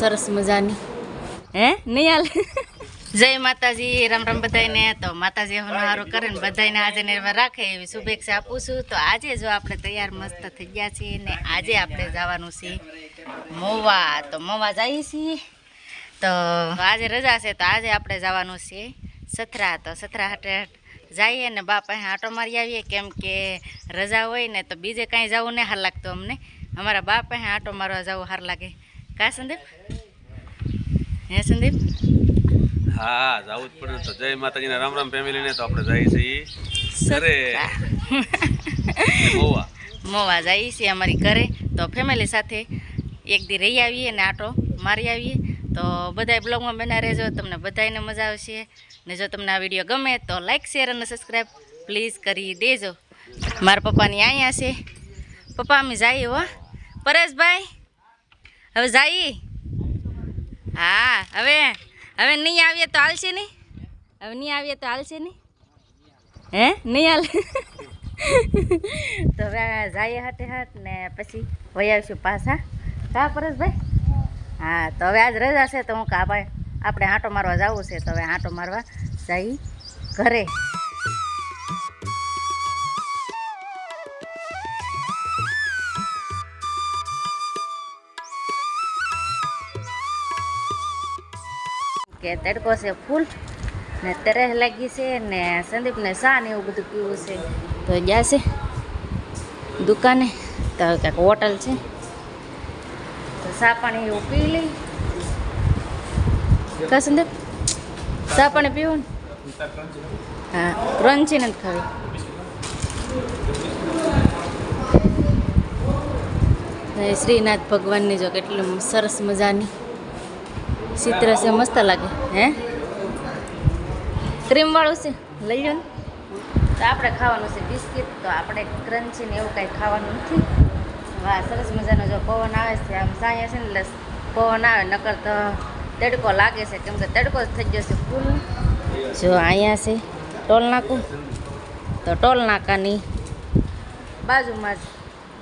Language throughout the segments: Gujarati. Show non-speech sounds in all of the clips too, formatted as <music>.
સરસ મજાની. હે? નહીં હાલ? જય માતાજી રામ રામ બધાને તો માતાજી હું સારું કરે ને બધાને આજે નિર્ભર રાખે એવી શુભેચ્છા આપું છું. તો આજે જો આપણે તૈયાર મસ્ત થઈ ગયા છીએ ને આજે આપણે જવાનું છે મોવા. તો મોવા જઈએ છીએ. તો આજે રજા છે તો આજે આપણે જવાનું છે સથરા. તો સથરા હાટે જઈએ ને બા પાસે આંટો મારી આવીએ. કેમ કે રજા હોય ને તો બીજે કાંઈ જવું નહીં હાર લાગતું અમને. અમારા બા પાસે આંટો મારવા જવું સાર લાગે. કા સંદીપ? હે સંદીપ? હા જવું જ પડે તો. જય માતાજીના રામ રામ ફેમિલીને તો આપણે જઈએ છીએ ઘરે. મોવા. મોવા જઈએ છીએ અમારી ઘરે. તો ફેમિલી સાથે એક દી રહી આવીએ ને આટો મારી આવીએ. તો બધાય બ્લોગમાં બના રહેજો. તમને બધાયને મજા આવશે. ને જો તમને આ વીડિયો ગમે તો લાઇક શેર અને સબસ્ક્રાઈબ પ્લીઝ કરી દેજો. મારા પપ્પાની અહીંયા છે. પપ્પા અમે જઈએ હો. પરેશભાઈ હવે જાઈ હા, હવે હવે નહીં આવીએ તો હાલશે નહીં? હવે નહીં આવીએ તો હાલશે નહીં? હે? નહીં હાલ? તો હવે જઈએ હાથે હાથ ને પછી વહી આવીશું પાછા. કા પરેશભાઈ? હા, તો હવે આજ રજા છે તો હું કા ભાઈ, આપણે આંટો મારવા જવું છે તો હવે આંટો મારવા જઈ ઘરે. કે તડકો છે ફૂલ. ને તરેહ લાગી છે ને સંદીપને સા ને એવું બધું પીવું છે. તો જશે દુકાને. તો ક્યાંક હોટલ છે. તો સા પાણી એવું પી લઈ કા સંદીપ? સા પાણી પીવું ને? હા ક્રંચી નથી ખાવી. શ્રીનાથ ભગવાનની જો કેટલી સરસ મજાની ચિત્ર છે, મસ્ત લાગે, હે? ક્રીમવાળું છે, લઈ લો ને. તો આપણે ખાવાનું છે બિસ્કિટ, તો આપણે ક્રન્ચી ને એવું કાંઈ ખાવાનું નથી. વાહ, સરસ મજાનો જો પવન આવે છે, આમ સાયા છે ને, એટલે પવન આવે, નકર તો તડકો લાગે છે, કેમ કે તડકો જ થઈ ગયો છે ફૂલ જો અહીંયા છે, ટોલ નાકું. તો ટોલ નાકાની બાજુમાં જ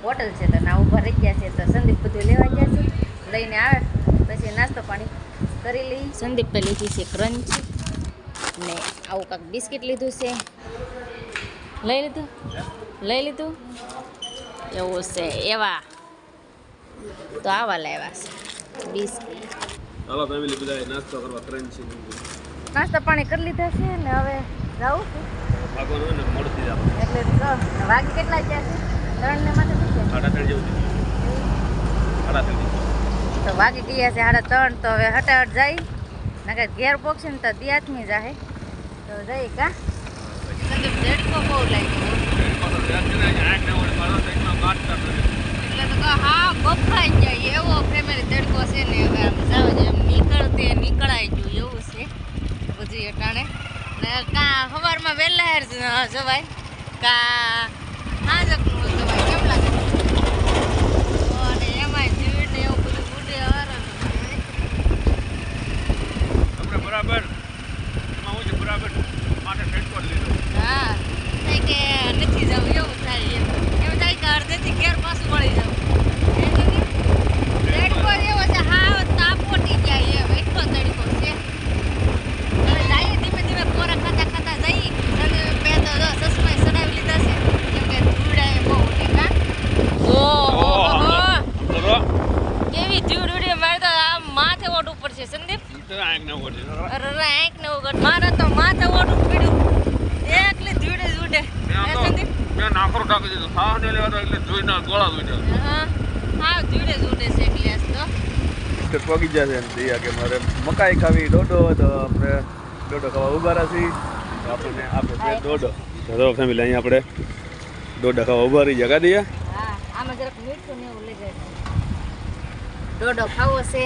હોટલ છે, તો ના ઊભા રહી ગયા છે, તો સંદીપ બધું લેવા ગયા છે. લઈને આવે, પછી નાસ્તો પાણી. કરી લઈ. સંદીપે લીધી છે ક્રંચ ને આવું કાંક બિસ્કિટ લીધું છે. લઈ લીધું? લઈ લીધું? એવું છે. એવા. તો આવા લાવ્યા છે. બિસ્કિટ. ચાલો ફેમિલી બધા નાસ્તો કરવા ક્રંચી નાસ્તા પાણી કરી લીધા છે ને હવે જાઉં છું. ભાગવાનું હોય ને મોડથી જ આપણે એટલે વાગે કેટલા થયા છે? ત્રણ ને માટે સાડા ત્રણ જેવું સાડા ત્રણ તો વાગી ગયા છે સાડા ત્રણ, તો હવે હટાવટ જાય. નગર ઘેર પોકશે ને તો દિયાતમી જાહે. તો જઈ કા? દેડકો બહુ લાગ્યો એટલે તો હા, બફાઈ જાય. એવો ફેમિલી તડકો છે ને, હવે આમ જાવ છે નીકળતે નીકળાઈ ગયું, એવું છે. બધી અટાણે. ને કાં સવારમાં વહેલા જવાય. કા હાજકનું જવાય કેમ લાગે અને એમાંય જીવીને એવું બધું ઉડે હરણ આપણે બરાબર એમાં હું છે બરાબર માટે ઠેઠકો જ લીધો હા થાય કે નથી જવું એવું થાય એમ એવું થાય કે અડધેથી ઘેર પાછું મળી જવું તડકો એવો છે હા તાપોટી જાય એમ એટલો તડકો છે હવે જઈએ ધીમે ધીમે ખોરાક ખાતા ખાતા જઈએ અને મેં તો જો ચશ્મા સડાવી લીધા છે કેમ કે ધૂળા એ બહુ ઉડે કા ઓહો બરો કેવી ધૂળ ઉડે મારે તો આ માથે ઓઢવું પડશે સંદીપ તો આંખ ન ઓળખી. અરે આંખ ને ઉગડ મારે તો માથે ઓઢવું પડ્યું એકલી ધૂળે જ ઉડે મેં હે તો સંદીપ મેં નાખરો ટાંકી દીધો. સાહ ને લેવા તો એટલે જોઈને ગોળા જોઈ હા હા ધીરે જ છે ગ્લાસ તો. પગી જશે એમ દયા કે મારે મકાઈ ખાવી દોડો તો આપણે દોડો ખાવા ઊભા તો આપણને આપે છે દોડો તો ફેમિલી અહીંયા આપણે દોડા ખાવા ઊભા રહી જગા દઈએ. હા આમાં જરાક મીઠું ને એવું લઈ જાય. ડોડો ખાવો છે.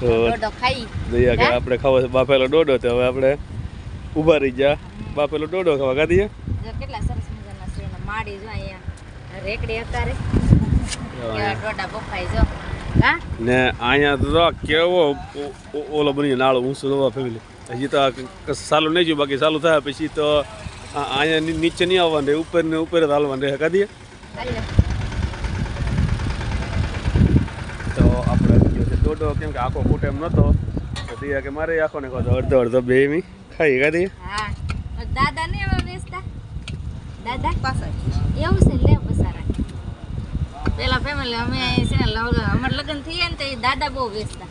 તો ડોડો ખાઈ. દયા કે આપણે ખાવો છે બાફેલો દોડો તો હવે આપણે ઊભા રહી જા બાફેલો દોડો ખાવા. ગા દઈએ. કેટલા સરસ મજાના છે એના માડી જો અહીંયા રેકડી બફાઈ જો ને અહીંયા તો કેવો ઓલો બની નાળો ઊંચો જોવા ફેમિલી હજી તો ક- નહીં જોયું બાકી સારું થાય પછી તો અહીંયા નીચે નહીં આવવાનું રહે ઉપર ને ઉપર જ હાલવાનું રહે કા તો આપણે દોડો કેમ કે આખો ફૂટ એમ નહોતો તો કે મારે આખો ને કહો અડધો અડધો બે મી ખાઈ કાઢી દાદા ને એવા પાછળ એવું છે લે બસારા પેલા ફેમિલી અમે છે ને અમારે લગ્ન થઈએ ને તો એ દાદા બહુ વેચતા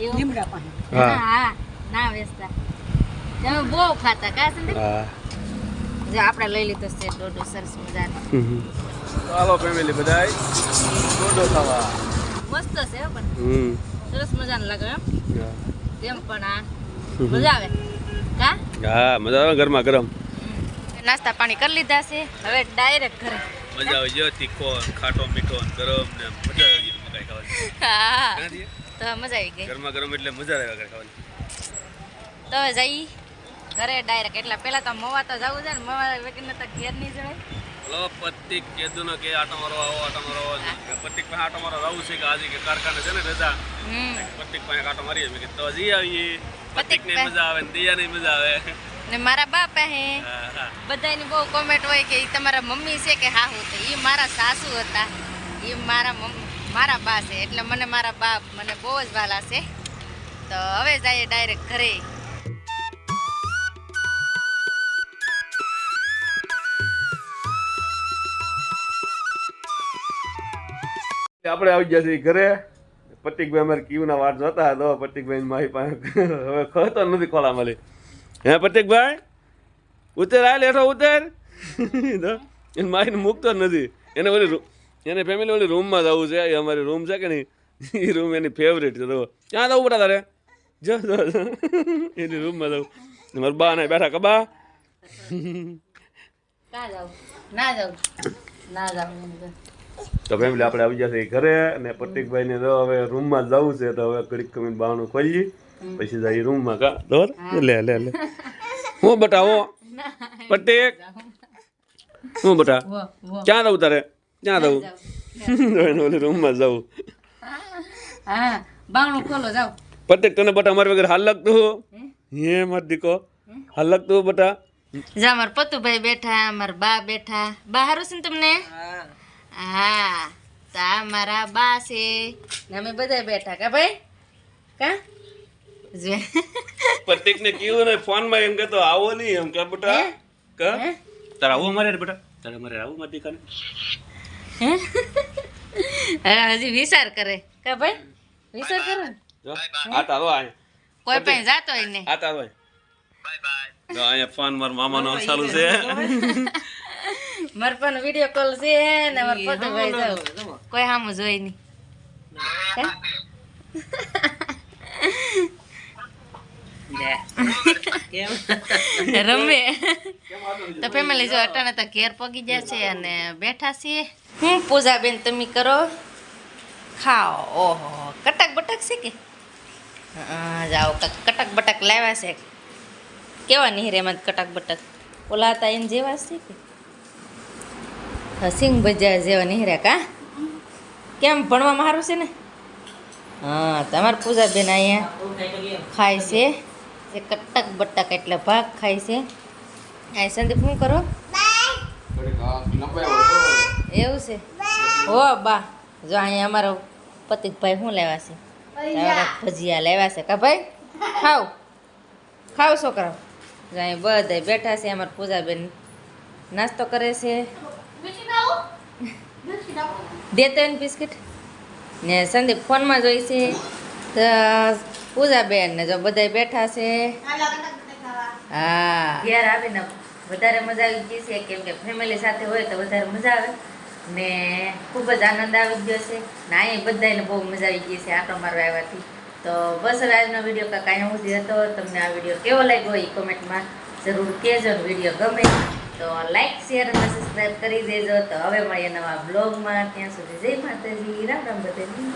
એવું હા હા હા ના વેચતા તમે બહુ ખાતા કા સંદીપ જો આપણે લઈ લીધો છે ડોડો સરસ મજાનો ચાલો ફેમિલી બધાય દોડો ખાવા મસ્ત છે પણ હમ સરસ મજાનો લાગે એમ તેમ પણ આ મજા આવે કા હા મજા આવે ગરમા ગરમ નાસ્તા પાણી કરી લીધા છે. હવે ડાયરેક્ટ ઘરે. મજા આવે ગયો તીખો ખાટો મીઠો ગરમ ને મજા આવી ગઈ મકાઈ ખાવાની. હા. તો મજા આવી ગઈ. ગરમા ગરમ એટલે મજા આવે ઘરે ખાવાની. તો જઈ ઘરે ડાયરેક્ટ એટલે પેલા તો મવા તો જવું છે ને મવા વેકીને તો ઘેર નહીં જવાય. હલો પતિક કેદુનો કે આટો મારો આવો આટો મારો આવો પતિક પાસે આટો મારો આવું છે કે આજે કે કારખાને છે ને રજા. પતિક પાસે આટો મારીએ. મેં કે તો જઈ આવીએ. પતિક ને મજા આવે ને દિયા ને મજા આવે. ને મારા બાપા હે. હા હા. બધાની બહુ કોમેન્ટ હોય કે એ તમારા મમ્મી છે કે હાહુ તો એ મારા સાસુ હતા. એ મારા મમ્મી મારા બા છે. એટલે મને મારા બાપ મને બહુ જ વાલા છે. તો હવે જઈએ ડાયરેક્ટ ઘરે. આપણે આવી ગયા છીએ ઘરે. પતિકભાઈ અમારે કીવના વાટ જોતા તો પતિકભાઈ મારી પાસે હવે ખતો નથી ખોલા મળી હે પ્રતિકભાઈ? ઉતર આ લેઠો ઉતર. <laughs> એને માઈને મૂકતો જ નથી. એને ઓલી એને ફેમિલી ઓલી રૂમમાં જવું છે. એ અમારી રૂમ છે કે નહીં? <laughs> એ રૂમ એની ફેવરેટ છે. તો ક્યાં જવું પડે તારે? જો. <laughs> એની રૂમમાં જવું મારા બા ને બેઠા કબા. તો. ફેમિલી આપણે આવી જશે ઘરે. અને પ્રતિકભાઈ ને તો હવે રૂમમાં જવું છે. તો હવે કડીક કમી બાણું ખોલી પછી જાય રૂમમાં કા? દોર લે લે લે. હું બટા હો? પ્રતિક હું બટા? વો વો ક્યાં રહું તારે? ક્યાં જવું <laughs> ઓલી રૂમમાં જવું હા બાંગણું ખોલો જાવ પટેક તને બટા મારી વગર હાલ લાગતું હે? માર દીકો. હાલ લાગતું બટા? જા મારા પતુભાઈ બેઠા મારા બા બેઠા. બા હારું છે ને તમને? હા. તા મારા બા છે. ને અમે બધા બેઠા કા ભાઈ? કા? પ્રતિક ને કીધું ને ફોનમાં એમ કહેતો આવો નહીં. એમ કે બેટા કે? તારે આવું અમારે બેટા? તારે અમારે આવું મારી દીકાને હે? હજી વિચાર કરે. કા ભાઈ વિચાર કરે હા આ તારો આ. કોઈ પણ જાતો હોય ને. આ તારો તો અહીંયા ફોન માર મામા નો ચાલુ છે. મારા પણ વીડિયો કોલ છે ને મારા ભાઈ જાવ કોઈ હામું જોઈ નહીં હે? રમે. તો ફેમિલી જો અટાણે તો ઘેર પગી ગયા છે અને બેઠા છીએ. હું પૂજા બેન તમે કરો. ખાઓ. ઓહો કટક બટક છે કે? હા જાઓ કટક બટક લાવ્યા છે. કેવા નહીં રે એમાં કટક બટક? ઓલા હતા એને જેવા છે કે? સિંગ ભજીયા જેવા નહીં રે કા? કેમ ભણવામાં સારું છે ને? હા તમારે પૂજા બેન અહીંયા ખાય છે. જે કટક બટક એટલે ભાગ ખાય છે. આ સંદીપ શું કરો? એવું છે? હો બા. જો અહીંયા અમારો પતિકભાઈ શું લેવા છે? ભજીયા. લેવા છે. કા ભાઈ? ખાવ. ખાવ છોકરાઓ. જો અહીં બધા બેઠા છે. અમારા પૂજાબેન નાસ્તો કરે છે. દેતો એને બિસ્કિટ? ને સંદીપ ફોનમાં જોઈ છે. પૂજાબેન ને જો બધા બેઠા છે. હા. ઘેર આવીને વધારે મજા આવી ગઈ છે કેમ કે ફેમિલી સાથે હોય તો વધારે મજા આવે. ને ખૂબ જ આનંદ આવી ગયો છે. ને અહીં બધાને બહુ મજા આવી ગઈ છે આટો મારવા આવ્યાથી. તો બસ હવે આજનો વીડિયો કાંઈ કાંઈ સુધી હતો. તમને આ વીડિયો કેવો લાગ્યો એ કોમેન્ટમાં જરૂર કહેજો વીડિયો ગમે તો લાઈક શેર અને સબસ્ક્રાઈબ કરી દેજો. તો હવે મળીએ નવા બ્લોગમાં ત્યાં સુધી જય માતાજી રામ રામ બધાજી